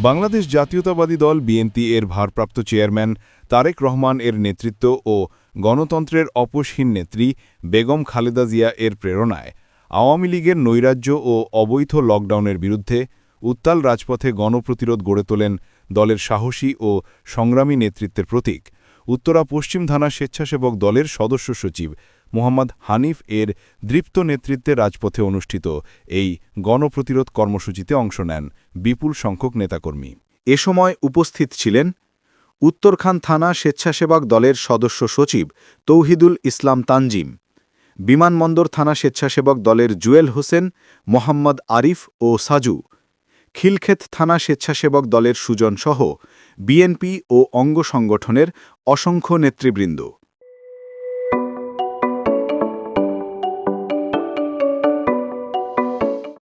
বাংলাদেশ জাতীয়তাবাদী দল বিএনপি এর ভারপ্রাপ্ত চেয়ারম্যান তারেক রহমান এর নেতৃত্ব ও গণতন্ত্রের অপসহীন নেত্রী বেগম খালেদা জিয়া এর প্রেরণায় আওয়ামী লীগের নৈরাজ্য ও অবৈধ লকডাউনের বিরুদ্ধে উত্তাল রাজপথে গণপ্রতিরোধ গড়ে তোলেন দলের সাহসী ও সংগ্রামী নেতৃত্বের প্রতীক। উত্তরা পশ্চিম থানা স্বেচ্ছাসেবক দলের সদস্য সচিব মোহাম্মদ হানিফ এর দৃপ্ত নেতৃত্বে রাজপথে অনুষ্ঠিত এই গণপ্রতিরোধ কর্মসূচিতে অংশ নেন বিপুল সংখ্যক নেতাকর্মী। এ সময় উপস্থিত ছিলেন উত্তরখান থানা স্বেচ্ছাসেবক দলের সদস্য সচিব তৌহিদুল ইসলাম তানজিম, বিমানবন্দর থানা স্বেচ্ছাসেবক দলের জুয়েল হোসেন, মোহাম্মদ আরিফ ও সাজু, খিলক্ষেত থানা স্বেচ্ছাসেবক দলের সুজন সহ বিএনপি ও অঙ্গ সংগঠনের অসংখ্য নেতৃবৃন্দ।